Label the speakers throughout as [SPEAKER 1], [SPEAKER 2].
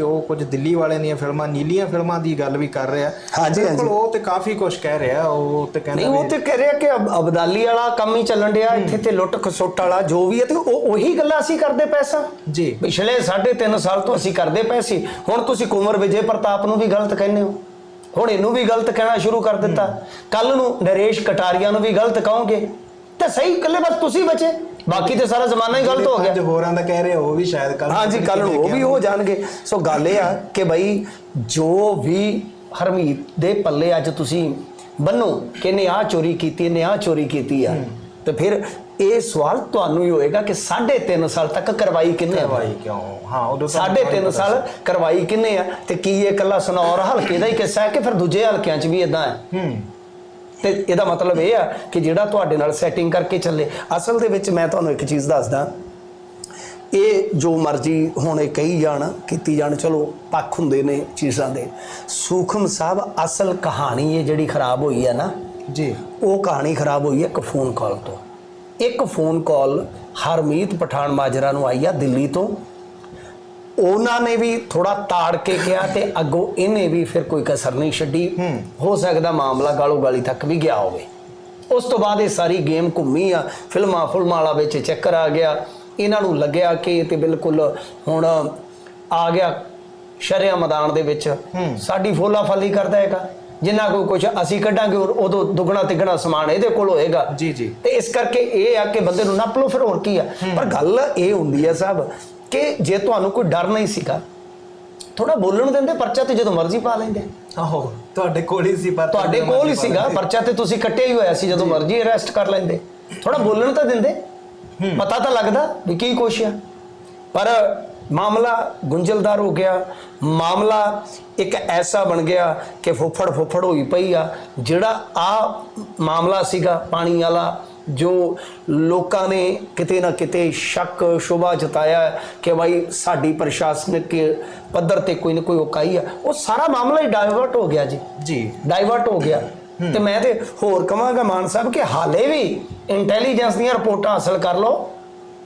[SPEAKER 1] ਉਹ ਕੁਝ ਦਿੱਲੀ ਵਾਲਿਆਂ ਦੀਆਂ ਫਿਲਮਾਂ ਨੀਲੀਆਂ ਫਿਲਮਾਂ ਦੀ ਗੱਲ ਵੀ ਕਰ ਰਿਹਾ।
[SPEAKER 2] ਹਾਂਜੀ, ਹਾਂਜੀ।
[SPEAKER 1] ਉਹ ਤੇ ਕਾਫੀ ਕੁਝ ਕਹਿ ਰਿਹਾ ਉਹ ਤੇ
[SPEAKER 2] ਨਹੀਂ
[SPEAKER 1] ਕਹਿੰਦਾ
[SPEAKER 2] ਉਹ ਤੇ ਕਹਿ ਰਿਹਾ ਕਿ ਅਬ- ਅਬਦਾਲੀ ਵਾਲਾ ਕੰਮ ਹੀ ਚੱਲਣ ਡਿਆ ਇੱਥੇ ਤੇ ਲੁੱਟ ਖਸੁੱਟ ਵਾਲਾ ਜੋ ਵੀ ਹੈ ਤੇ ਉਹ ਉਹੀ ਗੱਲਾਂ ਅਸੀਂ ਕਰਦੇ ਪੈਸਾ
[SPEAKER 1] ਜੀ।
[SPEAKER 2] ਪਿਛਲੇ 3.5 ਸਾਲ ਤੋਂ ਅਸੀਂ ਕਰਦੇ ਪਏ ਸੀ। ਹੁਣ ਤੁਸੀਂ ਕੁਮਰ ਵਿਜੇ ਪ੍ਰਤਾਪ ਨੂੰ ਵੀ ਗਲਤ ਕਹਿੰਦੇ ਹੋ। ਹੁਣ ਇਹਨੂੰ ਵੀ ਗਲਤ ਕਹਿਣਾ ਸ਼ੁਰੂ ਕਰ ਦਿੱਤਾ। ਕੱਲ ਨੂੰ ਨਰੇਸ਼ ਕਟਾਰੀਆ ਨੂੰ ਵੀ ਗਲਤ ਕਹੋਗੇ। ਤੇ ਸਹੀ ਇਕੱਲੇ ਬਸ ਤੁਸੀਂ ਬਚੇ। ਬਾਕੀ ਤੇ ਸਾਰਾ ਜ਼ਮਾਨਾ ਹੀ ਗਲਤ ਹੋ ਗਿਆ।
[SPEAKER 1] ਜੋ ਹੋਰਾਂ ਦਾ ਕਹਿ ਰਿਹਾ ਉਹ ਵੀ ਸ਼ਾਇਦ ਕੱਲ
[SPEAKER 2] ਹਾਂਜੀ ਕੱਲ ਨੂੰ ਉਹ ਵੀ ਹੋ ਜਾਣਗੇ। ਸੋ ਗੱਲ ਇਹ ਆ ਕਿ ਭਾਈ ਜੋ ਵੀ ਹਰਮੀਤ ਦੇ ਪੱਲੇ ਅੱਜ ਤੁਸੀਂ ਬੰਨੋ ਕਿ ਇਹਨੇ ਆ ਚੋਰੀ ਕੀਤੀ ਇਹਨੇ ਆ ਚੋਰੀ ਕੀਤੀ ਆ ਤੇ ਫਿਰ ਇਹ ਸਵਾਲ ਤੁਹਾਨੂੰ ਹੀ ਹੋਏਗਾ ਕਿ 3.5 ਸਾਲ ਤੱਕ ਕਰਵਾਈ ਕਿੰਨੇ ਆ?
[SPEAKER 1] ਭਾਈ ਕਿਉਂ? ਹਾਂ ਉਦੋਂ ਤਾਂ
[SPEAKER 2] ਸਾਢੇ ਤਿੰਨ ਸਾਲ ਕਰਵਾਈ ਕਿੰਨੇ ਆ? ਤੇ ਕੀ ਇਹ ਇਕੱਲਾ ਸਨੌਰ ਹਲਕੇ ਦਾ ਹੀ ਕਿੱਸਾ ਹੈ ਕਿ ਫਿਰ ਦੂਜੇ ਹਲਕਿਆਂ 'ਚ ਵੀ ਇਦਾਂ ਹੈ?
[SPEAKER 1] ਹੂੰ।
[SPEAKER 2] ਤੇ ਇਹਦਾ ਮਤਲਬ ਇਹ ਆ ਕਿ ਜਿਹੜਾ ਤੁਹਾਡੇ ਨਾਲ ਸੈਟਿੰਗ ਕਰਕੇ ਚੱਲੇ। ਅਸਲ ਦੇ ਵਿੱਚ ਮੈਂ ਤੁਹਾਨੂੰ ਇੱਕ ਚੀਜ਼ ਦੱਸਦਾ। ਇਹ ਜੋ ਮਰਜ਼ੀ ਹੁਣ ਇਹ ਕਹੀ ਜਾਣ ਕੀਤੀ ਜਾਣ ਚਲੋ ਪੱਖ ਹੁੰਦੇ ਨੇ ਚੀਜ਼ਾਂ ਦੇ। ਸੂਖਮ ਸਾਹਿਬ ਅਸਲ ਕਹਾਣੀ ਇਹ ਜਿਹੜੀ ਖਰਾਬ ਹੋਈ ਹੈ ਨਾ
[SPEAKER 1] ਜੀ।
[SPEAKER 2] ਉਹ ਕਹਾਣੀ ਖਰਾਬ ਹੋਈ ਹੈ ਇੱਕ ਫੋਨ ਕਾਲ ਤੋਂ। ਇੱਕ ਫੋਨ ਕਾਲ ਹਰਮੀਤ ਪਠਾਨ ਮਾਜਰਾ ਨੂੰ ਆਈ ਆ ਦਿੱਲੀ ਤੋਂ। ਉਹਨਾਂ ਨੇ ਵੀ ਥੋੜਾ ਤਾੜ ਕੇ ਕਿਹਾ ਤੇ ਅੱਗੋਂ ਇਹਨੇ ਵੀ ਫਿਰ ਕੋਈ ਕਸਰ ਨਹੀਂ ਛੱਡੀ। ਹੋ। ਸਕਦਾ ਮਾਮਲਾ ਗਾਲੋ ਗਾਲੀ ਤੱਕ ਵੀ ਗਿਆ ਹੋਵੇ। ਉਸ ਤੋਂ ਬਾਅਦ ਇਹ ਸਾਰੀ ਗੇਮ ਘੁੰਮੀ ਆ ਫਿਲਮਾਂ ਫੁਲਮਾਂ ਵਾਲਾ ਵਿੱਚ ਚੱਕਰ ਆ ਗਿਆ। ਇਹਨਾਂ ਨੂੰ ਲੱਗਿਆ ਕਿ ਇਹ ਤੇ ਬਿਲਕੁਲ ਹੁਣ ਆ ਗਿਆ ਸ਼ਰਿਆ ਮੈਦਾਨ ਦੇ ਵਿੱਚ। ਸਾਡੀ ਫੋਲਾ ਫਾਲੀ ਕਰਦਾ ਹੈਗਾ। ਜਿੰਨਾ ਕੋਈ ਕੁਝ ਅਸੀਂ ਕੱਢਾਂਗੇ ਉਦੋਂ ਦੁੱਗਣਾ ਤਿੱਗਣਾ ਸਮਾਨ ਇਹਦੇ ਕੋਲ ਹੋਏਗਾ।
[SPEAKER 1] ਜੀ, ਜੀ।
[SPEAKER 2] ਤੇ ਇਸ ਕਰਕੇ ਇਹ ਆ ਕਿ ਬੰਦੇ ਨੂੰ ਨੱਪ ਲਓ ਫਿਰ ਹੋਰ ਕੀ ਆ। ਪਰ ਗੱਲ ਇਹ ਹੁੰਦੀ ਆ ਸਾਹਿਬ ਕਿ ਜੇ ਤੁਹਾਨੂੰ ਕੋਈ ਡਰ ਨਹੀਂ ਸੀਗਾ ਥੋੜਾ ਬੋਲਣ ਦਿੰਦੇ ਪਰਚਾ ਤੇ ਜਦੋਂ ਮਰਜ਼ੀ ਪਾ ਲੈਂਦੇ।
[SPEAKER 1] ਆਹੋ ਤੁਹਾਡੇ ਕੋਲ ਹੀ ਸੀ ਪਰ
[SPEAKER 2] ਤੁਹਾਡੇ ਕੋਲ ਹੀ ਸੀਗਾ ਪਰਚਾ ਤੇ ਤੁਸੀਂ ਕੱਟਿਆ ਹੀ ਹੋਇਆ ਸੀ ਜਦੋਂ ਮਰਜ਼ੀ ਅਰੈਸਟ ਕਰ ਲੈਂਦੇ। ਥੋੜਾ ਬੋਲਣ ਤਾਂ ਦਿੰਦੇ। ਪਤਾ ਤਾਂ ਲੱਗਦਾ ਵੀ ਕੀ ਕੁਛ ਆ। ਪਰ ਮਾਮਲਾ ਗੁੰਝਲਦਾਰ ਹੋ ਗਿਆ। ਮਾਮਲਾ ਇੱਕ ਐਸਾ ਬਣ ਗਿਆ ਕਿ ਫੁੱਫੜ ਫੁੱਫੜ ਹੋਈ ਪਈ ਆ ਜਿਹੜਾ ਆ ਮਾਮਲਾ ਸੀਗਾ ਪਾਣੀ ਵਾਲਾ ਜੋ ਲੋਕਾਂ ਨੇ ਕਿਤੇ ਨਾ ਕਿਤੇ ਸ਼ੱਕ ਸ਼ੁਬਾ ਜਤਾਇਆ ਕਿ ਭਾਈ ਸਾਡੀ ਪ੍ਰਸ਼ਾਸਨਿਕ ਪੱਧਰ ਤੇ ਕੋਈ ਨਾ ਕੋਈ ਉਕਾਈ ਆ। ਉਹ ਸਾਰਾ ਮਾਮਲਾ ਹੀ ਡਾਇਵਰਟ ਹੋ ਗਿਆ ਜੀ।
[SPEAKER 1] ਜੀ।
[SPEAKER 2] ਡਾਈਵਰਟ ਹੋ ਗਿਆ। ਤੇ ਮੈਂ ਤੇ ਹੋਰ ਕਵਾਂਗਾ ਮਾਨ ਸਾਹਿਬ ਕਿ ਹਾਲੇ ਵੀ ਇੰਟੈਲੀਜੈਂਸ ਦੀਆਂ ਰਿਪੋਰਟਾਂ ਹਾਸਲ ਕਰ ਲਓ।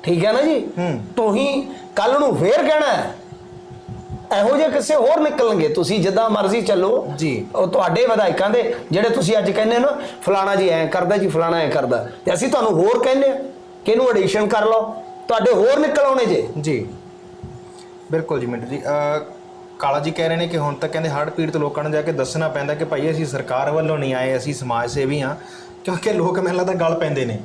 [SPEAKER 2] ਠੀਕ ਹੈ ਨਾ ਜੀ? ਤੁਸੀਂ ਕੱਲ ਨੂੰ ਫੇਰ ਕਹਿਣਾ ਹੈ ਇਹੋ ਜਿਹੇ ਕਿਸੇ ਹੋਰ ਨਿਕਲਣਗੇ? ਤੁਸੀਂ ਜਿੱਦਾਂ ਮਰਜ਼ੀ ਚੱਲੋ।
[SPEAKER 1] ਜੀ।
[SPEAKER 2] ਉਹ ਤੁਹਾਡੇ ਵਿਧਾਇਕਾਂ ਦੇ ਜਿਹੜੇ ਤੁਸੀਂ ਅੱਜ ਕਹਿੰਦੇ ਨਾ ਫਲਾਣਾ ਜੀ ਐਂ ਕਰਦਾ ਜੀ ਫਲਾਣਾ ਐਂ ਕਰਦਾ। ਤੇ ਅਸੀਂ ਤੁਹਾਨੂੰ ਹੋਰ ਕਹਿੰਦੇ ਆ ਕਿ ਇਹਨੂੰ ਐਡੀਸ਼ਨ ਕਰ ਲਓ। ਤੁਹਾਡੇ ਹੋਰ ਨਿਕਲ ਆਉਣੇ ਜੇ।
[SPEAKER 1] ਜੀ। ਬਿਲਕੁਲ ਜੀ ਮਿੰਟੂ ਜੀ। ਕਾਲਾ ਜੀ ਕਹਿ ਰਹੇ ਨੇ ਕਿ ਹੁਣ ਤੱਕ ਕਹਿੰਦੇ ਹੜ੍ਹ ਪੀੜਤ ਲੋਕਾਂ ਨੂੰ ਜਾ ਕੇ ਦੱਸਣਾ ਪੈਂਦਾ ਕਿ ਭਾਈ ਅਸੀਂ ਸਰਕਾਰ ਵੱਲੋਂ ਨਹੀਂ ਆਏ ਅਸੀਂ ਸਮਾਜ ਸੇਵੀ ਹਾਂ। ਕਿਉਂਕਿ ਲੋਕ ਮੈਨੂੰ ਲੱਗਦਾ ਗੱਲ ਪੈਂਦੇ ਨੇ।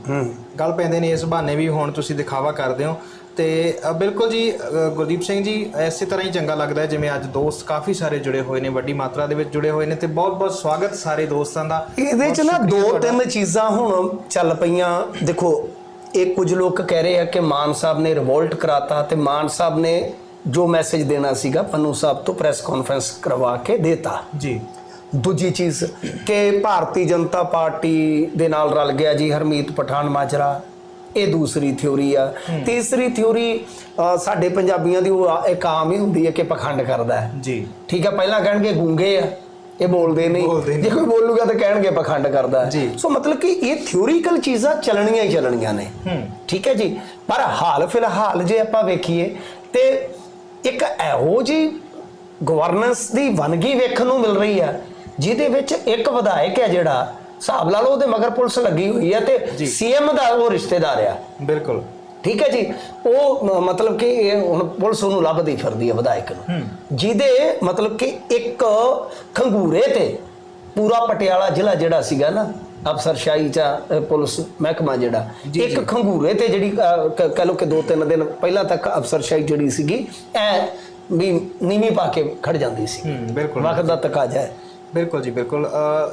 [SPEAKER 1] ਗੱਲ ਪੈਂਦੇ ਨੇ ਇਸ ਬਹਾਨੇ ਵੀ ਹੁਣ ਤੁਸੀਂ ਦਿਖਾਵਾ ਕਰਦੇ ਹੋ। ਤੇ ਅ, ਬਿਲਕੁਲ ਜੀ ਅ, ਗੁਰਦੀਪ ਸਿੰਘ ਜੀ ਇਸੇ ਤਰ੍ਹਾਂ ਹੀ ਚੰਗਾ ਲੱਗਦਾ ਹੈ ਜਿਵੇਂ ਅੱਜ ਦੋਸਤ ਕਾਫੀ ਸਾਰੇ ਜੁੜੇ ਹੋਏ ਨੇ ਵੱਡੀ ਮਾਤਰਾ ਦੇ ਵਿੱਚ ਜੁੜੇ ਹੋਏ ਨੇ ਤੇ ਬਹੁਤ ਬਹੁਤ ਸਵਾਗਤ ਸਾਰੇ ਦੋਸਤਾਂ ਦਾ।
[SPEAKER 2] ਇਹਦੇ ਚ ਨਾ ਦੋ ਤਿੰਨ ਚੀਜ਼ਾਂ ਹੁਣ ਚੱਲ ਪਈਆਂ। ਦੇਖੋ ਇਹ ਕੁਝ ਲੋਕ ਕਹਿ ਰਹੇ ਆ ਕਿ ਮਾਨ ਸਾਹਿਬ ਨੇ ਰਿਵੋਲਟ ਕਰਾਤਾ ਤੇ ਮਾਨ ਸਾਹਿਬ ਨੇ ਜੋ ਮੈਸੇਜ ਦੇਣਾ ਸੀਗਾ ਪੰਨੂ ਸਾਹਿਬ ਤੋਂ ਪ੍ਰੈਸ ਕਾਨਫਰੰਸ ਕਰਵਾ ਕੇ ਦੇਤਾ।
[SPEAKER 1] ਜੀ।
[SPEAKER 2] ਦੂਜੀ ਚੀਜ਼ ਕਿ ਭਾਰਤੀ ਜਨਤਾ ਪਾਰਟੀ ਦੇ ਨਾਲ ਰਲ ਗਿਆ ਜੀ ਹਰਮੀਤ ਪਠਾਨ ਮਾਜਰਾ। ਇਹ ਦੂਸਰੀ ਥਿਉਰੀ ਆ। ਤੀਸਰੀ ਥਿਉਰੀ ਸਾਡੇ ਪੰਜਾਬੀਆਂ ਦੀ ਉਹ ਇੱਕ ਆਮ ਹੀ ਹੁੰਦੀ ਹੈ ਕਿ ਪਖੰਡ ਕਰਦਾ ਹੈ।
[SPEAKER 1] ਜੀ।
[SPEAKER 2] ਠੀਕ ਆ ਪਹਿਲਾਂ ਕਹਿਣਗੇ ਗੂੰਗੇ ਆ ਇਹ ਬੋਲਦੇ ਨਹੀਂ। ਜੇ ਕੋਈ ਬੋਲੂਗਾ ਤਾਂ ਕਹਿਣਗੇ ਪਖੰਡ ਕਰਦਾ ਹੈ। ਸੋ ਮਤਲਬ ਕਿ ਇਹ ਥਿਉਰੀਕਲ ਚੀਜ਼ਾਂ ਚੱਲਣੀਆਂ ਹੀ ਚੱਲਣੀਆਂ ਨੇ।
[SPEAKER 1] ਹੂੰ।
[SPEAKER 2] ਠੀਕ ਹੈ ਜੀ। ਪਰ ਹਾਲ ਫਿਲਹਾਲ ਜੇ ਆਪਾਂ ਵੇਖੀਏ ਤੇ ਇੱਕ ਇਹੋ ਜੀ ਗਵਰਨੈਂਸ ਦੀ ਵਨਗੀ ਵੇਖਣ ਨੂੰ ਮਿਲ ਰਹੀ ਆ ਜਿਹਦੇ ਵਿੱਚ ਇੱਕ ਵਿਧਾਇਕ ਹੈ ਜਿਹੜਾ ਹਿਸਾਬ ਲਾ ਲਓ ਉਹਦੇ ਮਗਰ ਪੁਲਿਸ ਲੱਗੀ ਹੋਈ ਹੈ ਤੇ ਸੀਐਮ ਦਾ ਉਹ ਰਿਸ਼ਤੇਦਾਰ ਆ।
[SPEAKER 1] ਬਿਲਕੁਲ।
[SPEAKER 2] ਠੀਕ ਹੈ ਜੀ? ਉਹ ਮਤਲਬ ਕਿ ਇਹ ਹੁਣ ਪੁਲਿਸ ਉਹਨੂੰ ਲੱਭਦੀ ਫਿਰਦੀ ਹੈ ਵਿਧਾਇਕ ਨੂੰ। ਜਿਹਦੇ ਮਤਲਬ ਕਿ ਇੱਕ ਖੰਗੂਰੇ ਤੇ ਪੂਰਾ ਪਟਿਆਲਾ ਜ਼ਿਲ੍ਹਾ ਜਿਹੜਾ ਸੀਗਾ ਨਾ ਅਫਸਰਸ਼ਾਹੀ ਚ ਪੁਲਿਸ ਮਹਿਕਮਾ ਜਿਹੜਾ ਇੱਕ ਖੰਗੂਰੇ ਤੇ ਜਿਹੜੀ ਕਹਿ ਲਓ ਕਿ ਦੋ ਤਿੰਨ ਦਿਨ ਪਹਿਲਾਂ ਤੱਕ ਅਫਸਰਸ਼ਾਹੀ ਜਿਹੜੀ ਸੀਗੀ ਐ ਵੀ ਨੀਵੀਂ ਪਾ ਕੇ ਖੜ ਜਾਂਦੀ ਸੀ।
[SPEAKER 1] ਬਿਲਕੁਲ।
[SPEAKER 2] ਵਕਤ ਦਾ ਤਕਾਜ਼ਾ ਹੈ।
[SPEAKER 1] ਬਿਲਕੁਲ ਜੀ ਬਿਲਕੁਲ।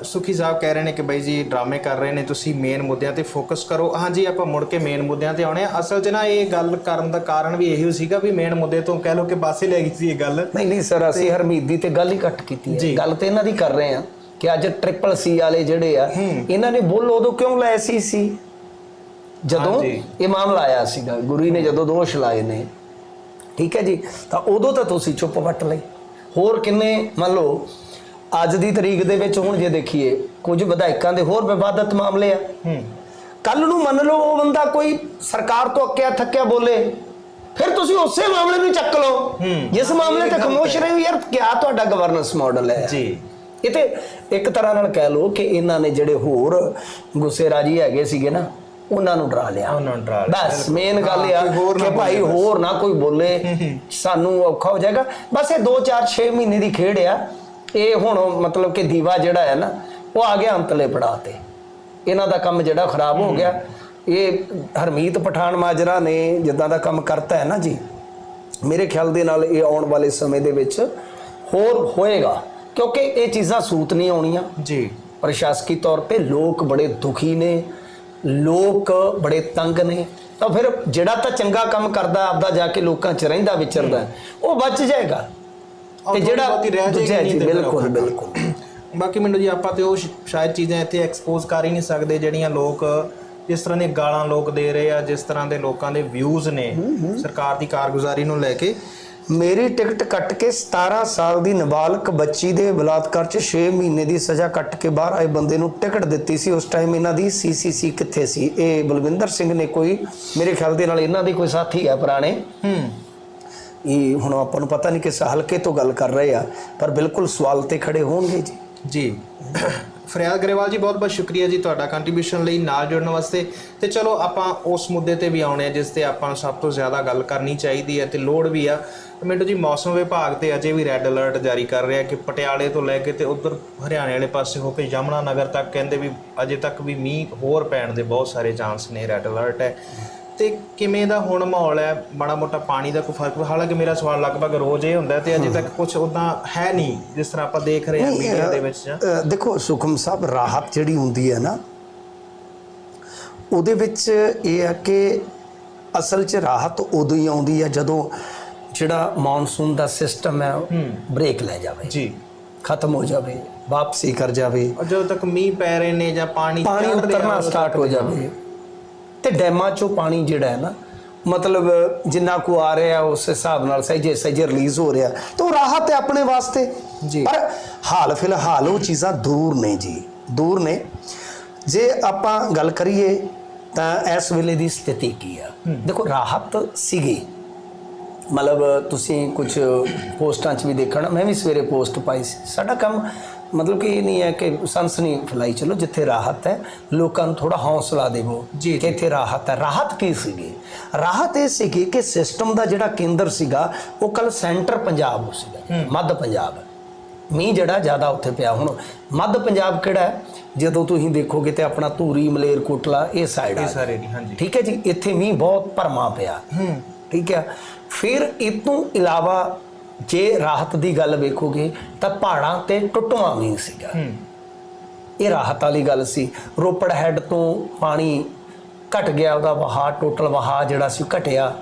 [SPEAKER 1] ਸੁਖੀ ਸਾਹਿਬ ਕਹਿ ਰਹੇ ਨੇ ਕਿ ਬਾਈ ਜੀ ਡਰਾਮੇ ਕਰ ਰਹੇ ਨੇ ਤੁਸੀਂ ਮੇਨ ਮੁੱਦਿਆਂ ਤੇ ਫੋਕਸ ਕਰੋ। ਹਾਂਜੀ ਆਪਾਂ ਮੁੜ ਕੇ ਮੇਨ ਮੁੱਦਿਆਂ ਤੇ ਆਉਣੇ ਆ। ਅਸਲ 'ਚ ਨਾ ਇਹ ਗੱਲ ਕਰਨ ਦਾ ਕਾਰਨ ਵੀ ਇਹੀ ਸੀਗਾ ਵੀ ਮੇਨ ਮੁੱਦੇ ਤੋਂ ਕਹਿ ਲਓ ਕਿ ਬਾਸੇ ਲੈ ਗਈ ਸੀ ਇਹ ਗੱਲ।
[SPEAKER 2] ਨਹੀਂ ਨਹੀਂ ਸਰ ਅਸੀਂ ਹਰਮੀਤ ਦੀ ਤੇ ਗੱਲ ਹੀ ਕੱਟ ਕੀਤੀ ਹੈ। ਗੱਲ ਤੇ ਇਹਨਾਂ ਦੀ ਕਰ ਰਹੇ ਆ ਕਿ ਅੱਜ ਟ੍ਰਿਪਲ ਸੀ ਵਾਲੇ ਜਿਹੜੇ ਆ ਇਹਨਾਂ ਨੇ ਬੁੱਲ ਉਦੋਂ ਕਿਉਂ ਲਏ ਸੀ ਸੀ? ਜਦੋਂ। ਇਹ ਮਾਮਲਾ ਆਇਆ ਸੀਗਾ ਗੁਰੀ ਨੇ ਜਦੋਂ ਦੋਸ਼ ਲਾਏ ਨੇ। ਠੀਕ ਹੈ ਜੀ? ਤਾਂ ਉਦੋਂ ਤਾਂ ਤੁਸੀਂ ਚੁੱਪ ਵੱਟ ਲਈ ਹੋਰ ਕਿੰਨੇ ਮੰਨ ਲਓ ਅੱਜ ਦੀ ਤਰੀਕ ਦੇ ਵਿੱਚ ਹੁਣ ਜੇ ਦੇਖੀਏ ਕੁਝ ਵਿਧਾਇਕਾਂ ਦੇ ਹੋਰ ਵਿਵਾਦਤ ਮਾਮਲੇ ਆ।
[SPEAKER 1] ਹੂੰ।
[SPEAKER 2] ਕੱਲ ਨੂੰ ਮੰਨ ਲਓ ਉਹ ਬੰਦਾ ਕੋਈ ਸਰਕਾਰ ਤੋਂ ਅੱਕਿਆ ਥੱਕਿਆ ਬੋਲੇ ਫਿਰ ਤੁਸੀਂ ਉਸੇ ਮਾਮਲੇ ਨੂੰ ਚੱਕ ਲਓ। ਜਿਸ ਮਾਮਲੇ ਤੇ ਖਾਮੋਸ਼ ਰਹੇ ਹੋ ਯਾਰ ਕਿਆ ਤੁਹਾਡਾ ਗਵਰਨੈਂਸ ਮਾਡਲ ਹੈ।
[SPEAKER 1] ਜੀ।
[SPEAKER 2] ਇਹ ਤੇ ਇੱਕ ਤਰ੍ਹਾਂ ਨਾਲ ਕਹਿ ਲਓ ਕਿ ਇਹਨਾਂ ਨੇ ਜਿਹੜੇ ਹੋਰ ਗੁੱਸੇ ਰਾਜੀ ਹੈਗੇ ਸੀਗੇ ਨਾ ਉਹਨਾਂ ਨੂੰ ਡਰਾ ਲਿਆ।
[SPEAKER 1] ਉਹਨਾਂ ਨੂੰ ਡਰਾ ਲਿਆ,
[SPEAKER 2] ਬਸ ਮੇਨ ਗੱਲ ਇਹ ਆ ਕਿ ਭਾਈ। ਹੋਰ ਨਾ ਕੋਈ ਬੋਲੇ ਸਾਨੂੰ ਔਖਾ ਹੋ ਜਾਏਗਾ। ਬਸ ਇਹ 2 4 6 ਮਹੀਨੇ ਦੀ ਖੇਡ ਆ। ਇਹ ਹੁਣ ਮਤਲਬ ਕਿ ਦੀਵਾ ਜਿਹੜਾ ਹੈ ਨਾ ਉਹ ਆ ਗਿਆ ਅੰਤਲੇ ਪੜਾ ਤੇ। ਇਹਨਾਂ ਦਾ ਕੰਮ ਜਿਹੜਾ ਖਰਾਬ ਹੋ ਗਿਆ। ਇਹ ਹਰਮੀਤ ਪਠਾਨ ਮਾਜਰਾ ਨੇ ਜਿੱਦਾਂ ਦਾ ਕੰਮ ਕਰਤਾ ਹੈ ਨਾ ਜੀ ਮੇਰੇ ਖਿਆਲ ਦੇ ਨਾਲ ਇਹ ਆਉਣ ਵਾਲੇ ਸਮੇਂ ਦੇ ਵਿੱਚ ਹੋਰ ਹੋਏਗਾ। ਕਿਉਂਕਿ ਇਹ ਚੀਜ਼ਾਂ ਸੂਤ ਨਹੀਂ ਆਉਣੀਆਂ।
[SPEAKER 1] ਜੀ।
[SPEAKER 2] ਪ੍ਰਸ਼ਾਸਕੀ ਤੌਰ ਤੇ ਲੋਕ ਬੜੇ ਦੁਖੀ ਨੇ ਲੋਕ ਬੜੇ ਤੰਗ ਨੇ। ਤਾਂ ਫਿਰ ਜਿਹੜਾ ਤਾਂ ਚੰਗਾ ਕੰਮ ਕਰਦਾ ਆਪਦਾ ਜਾ ਕੇ ਲੋਕਾਂ 'ਚ ਰਹਿੰਦਾ ਵਿਚਰਦਾ ਉਹ ਬਚ ਜਾਏਗਾ। ਤੇ ਜਿਹੜਾ
[SPEAKER 1] ਰਹਿ ਜਾਏਗੀ
[SPEAKER 2] ਦੂਜਾ
[SPEAKER 1] ਨਹੀਂ
[SPEAKER 2] ਜੀ
[SPEAKER 1] ਫਿਰ
[SPEAKER 2] ਬਿਲਕੁਲ
[SPEAKER 1] ਔਖਾ।
[SPEAKER 2] ਬਿਲਕੁਲ।
[SPEAKER 1] ਬਾਕੀ ਮੈਨੂੰ ਜੀ ਆਪਾਂ ਤੇ ਉਹ ਸ਼- ਸ਼ਾਇਦ ਚੀਜ਼ਾਂ ਇੱਥੇ ਐਕਸਪੋਜ਼ ਕਰ ਹੀ ਨਹੀਂ ਸਕਦੇ ਜਿਹੜੀਆਂ ਲੋਕ ਜਿਸ ਤਰ੍ਹਾਂ ਦੀਆਂ ਗਾਲਾਂ ਲੋਕ ਦੇ ਰਹੇ ਆ ਜਿਸ ਤਰ੍ਹਾਂ ਦੇ ਲੋਕਾਂ ਦੇ ਵਿਊਜ਼ ਨੇ ਸਰਕਾਰ ਦੀ ਕਾਰਗੁਜ਼ਾਰੀ ਨੂੰ ਲੈ ਕੇ।
[SPEAKER 2] ਮੇਰੀ ਟਿਕਟ ਕੱਟ ਕੇ 17 ਸਾਲ ਦੀ ਨਾਬਾਲਗ ਬੱਚੀ ਦੇ ਬਲਾਤਕਾਰ 'ਚ 6 ਮਹੀਨੇ ਦੀ ਸਜ਼ਾ ਕੱਟ ਕੇ ਬਾਹਰ ਆਏ ਬੰਦੇ ਨੂੰ ਟਿਕਟ ਦਿੱਤੀ ਸੀ। ਉਸ ਟਾਈਮ ਇਹਨਾਂ ਦੀ ਸੀਸੀਸੀ ਕਿੱਥੇ ਸੀ? ਇਹ ਬਲਵਿੰਦਰ ਸਿੰਘ ਨੇ ਕੋਈ ਮੇਰੇ ਖਿਆਲ ਦੇ ਨਾਲ ਇਹਨਾਂ ਦੇ ਕੋਈ ਸਾਥੀ ਹੈ ਪੁਰਾਣੇ।
[SPEAKER 1] ਹੂੰ।
[SPEAKER 2] ਇਹ ਹੁਣ ਆਪਾਂ ਨੂੰ ਪਤਾ ਨਹੀਂ ਕਿਸ ਹਲਕੇ ਤੋਂ ਗੱਲ ਕਰ ਰਹੇ ਆ, ਪਰ ਬਿਲਕੁਲ ਸਵਾਲ ਤੇ ਖੜੇ ਹੋਣਗੇ ਜੀ।
[SPEAKER 1] ਜੀ। ਫਰਿਆਦ ਗਰੇਵਾਲ ਜੀ ਬਹੁਤ ਬਹੁਤ ਸ਼ੁਕਰੀਆ ਜੀ ਤੁਹਾਡਾ ਕੰਟਰੀਬਿਊਸ਼ਨ ਲਈ ਨਾਲ ਜੁੜਨ ਵਾਸਤੇ। ਤੇ ਚਲੋ ਆਪਾਂ ਉਸ ਮੁੱਦੇ ਤੇ ਵੀ ਆਉਣੇ ਆ, ਜਿਸ ਤੇ ਆਪਾਂ ਨੂੰ ਸਭ ਤੋਂ ਜ਼ਿਆਦਾ ਗੱਲ ਕਰਨੀ ਚਾਹੀਦੀ ਹੈ ਤੇ ਲੋੜ ਵੀ ਆ। ਮਿੰਟੂ ਜੀ, ਮੌਸਮ ਵਿਭਾਗ ਤੇ ਅਜੇ ਵੀ ਰੈੱਡ ਅਲਰਟ ਜਾਰੀ ਕਰ ਰਿਹਾ ਕਿ ਪਟਿਆਲੇ ਤੋਂ ਲੈ ਕੇ ਤੇ ਉਧਰ ਹਰਿਆਣੇ ਵਾਲੇ ਪਾਸੇ ਹੋ ਕੇ ਯਮੁਨਾ ਨਗਰ ਤੱਕ ਕਹਿੰਦੇ ਵੀ ਅਜੇ ਤੱਕ ਵੀ ਮੀਂਹ ਹੋਰ ਪੈਣ ਦੇ ਬਹੁਤ ਸਾਰੇ ਚਾਂਸ ਨੇ ਰੈੱਡ ਅਲਰਟ ਹੈ। ਤੇ ਕਿਵੇਂ ਦਾ ਹੁਣ ਮਾਹੌਲ ਹੈ? ਮਾੜਾ ਮੋਟਾ ਪਾਣੀ ਦਾ ਕੋਈ ਫ਼ਰਕ ਹਾਲਾਂਕਿ ਮੇਰਾ ਸਵਾਲ ਲਗਭਗ ਰੋਜ਼ ਇਹ ਹੁੰਦਾ ਤੇ ਅਜੇ ਤੱਕ ਕੁਝ ਉਦਾਂ ਹੈ ਨਹੀਂ ਜਿਸ ਤਰ੍ਹਾਂ ਆਪਾਂ ਦੇਖ ਰਹੇ ਹਾਂ ਮੀਡੀਆ ਦੇ ਵਿੱਚ
[SPEAKER 2] ਦੇਖੋ ਸੁਖਮ ਸਾਹਿਬ ਰਾਹਤ ਜਿਹੜੀ ਹੁੰਦੀ ਹੈ ਨਾ ਉਹਦੇ ਵਿੱਚ ਇਹ ਆ ਕਿ ਅਸਲ 'ਚ ਰਾਹਤ ਉਦੋਂ ਹੀ ਆਉਂਦੀ ਹੈ ਜਦੋਂ ਜਿਹੜਾ ਮੌਨਸੂਨ ਦਾ ਸਿਸਟਮ ਹੈ ਬ੍ਰੇਕ ਲੈ ਜਾਵੇ।
[SPEAKER 1] ਜੀ।
[SPEAKER 2] ਖਤਮ ਹੋ ਜਾਵੇ ਵਾਪਸੀ ਕਰ ਜਾਵੇ।
[SPEAKER 1] ਜਦੋਂ ਤੱਕ ਮੀਂਹ ਪੈ ਰਹੇ ਨੇ ਜਾਂ ਪਾਣੀ
[SPEAKER 2] ਪਾਣੀ ਉਤਰਨਾ ਸਟਾਰਟ ਹੋ ਜਾਵੇ। ਤੇ ਡੈਮਾਂ 'ਚੋਂ ਪਾਣੀ ਜਿਹੜਾ ਹੈ ਨਾ ਮਤਲਬ ਜਿੰਨਾ ਕੁ ਆ ਰਿਹਾ ਉਸ ਹਿਸਾਬ ਨਾਲ ਸਹਿਜੇ ਸਹਿਜੇ ਰਿਲੀਜ਼ ਹੋ ਰਿਹਾ ਤਾਂ ਉਹ ਰਾਹਤ ਹੈ ਆਪਣੇ ਵਾਸਤੇ।
[SPEAKER 1] ਜੀ।
[SPEAKER 2] ਪਰ ਹਾਲ ਫਿਲਹਾਲ ਉਹ ਚੀਜ਼ਾਂ ਦੂਰ ਨੇ ਜੀ ਦੂਰ ਨੇ। ਜੇ ਆਪਾਂ ਗੱਲ ਕਰੀਏ ਤਾਂ ਇਸ ਵੇਲੇ ਦੀ ਸਥਿਤੀ ਕੀ ਆ? ਦੇਖੋ ਰਾਹਤ ਸੀਗੀ। ਮਤਲਬ ਤੁਸੀਂ ਕੁਝ ਪੋਸਟਾਂ 'ਚ ਵੀ ਦੇਖਣਾ ਮੈਂ ਵੀ ਸਵੇਰੇ ਪੋਸਟ ਪਾਈ ਸੀ। ਸਾਡਾ ਕੰਮ ਮਤਲਬ ਕਿ ਇਹ ਨਹੀਂ ਹੈ ਕਿ ਸਨਸਨੀ ਫਲਾਈ ਚਲੋ ਜਿੱਥੇ ਰਾਹਤ ਹੈ ਲੋਕਾਂ ਨੂੰ ਥੋੜਾ ਹੌਸਲਾ ਦੇਵੋ
[SPEAKER 1] ਜੀ,
[SPEAKER 2] ਕਿ ਇੱਥੇ ਰਾਹਤ ਹੈ। ਰਾਹਤ ਕੀ ਸੀਗੀ? ਰਾਹਤ ਇਹ ਸੀਗੀ ਕਿ ਸਿਸਟਮ ਦਾ ਜਿਹੜਾ ਕੇਂਦਰ ਸੀਗਾ ਉਹ ਕੱਲ ਸੈਂਟਰ ਪੰਜਾਬ ਸੀਗਾ ਮੱਧ ਪੰਜਾਬ। ਮੀਂਹ ਜਿਹੜਾ ਜ਼ਿਆਦਾ ਉੱਥੇ ਪਿਆ ਹੁਣ। ਮੱਧ ਪੰਜਾਬ ਕਿਹੜਾ ਹੈ? ਜਦੋਂ ਤੁਸੀਂ ਦੇਖੋਗੇ ਤੇ ਆਪਣਾ ਧੂਰੀ ਮਲੇਰਕੋਟਲਾ ਇਹ ਸਾਈਡ ਆ।
[SPEAKER 1] ਸਾਰੇ ਨਹੀਂ ਹਾਂਜੀ।
[SPEAKER 2] ਠੀਕ ਹੈ ਜੀ? ਇੱਥੇ ਮੀਂਹ ਬਹੁਤ ਭਰਮਾ ਪਿਆ।
[SPEAKER 1] ਹੂੰ।
[SPEAKER 2] ਠੀਕ ਹੈ? ਫਿਰ ਇਹ ਤੋਂ ਇਲਾਵਾ ਜੇ ਰਾਹਤ ਦੀ ਗੱਲ ਵੇਖੋਗੇ ਤਾਂ ਪਹਾੜਾਂ ਤੇ ਟੁੱਟਵਾਂ ਮੀਂਹ ਸੀਗਾ। ਇਹ ਰਾਹਤ ਵਾਲੀ ਗੱਲ ਸੀ। ਰੋਪੜ ਹੈੱਡ ਤੋਂ ਪਾਣੀ ਘਟ ਗਿਆ ਉਹਦਾ ਵਹਾਅ ਟੋਟਲ ਵਹਾਅ ਜਿਹੜਾ ਸੀ ਘਟਿਆ।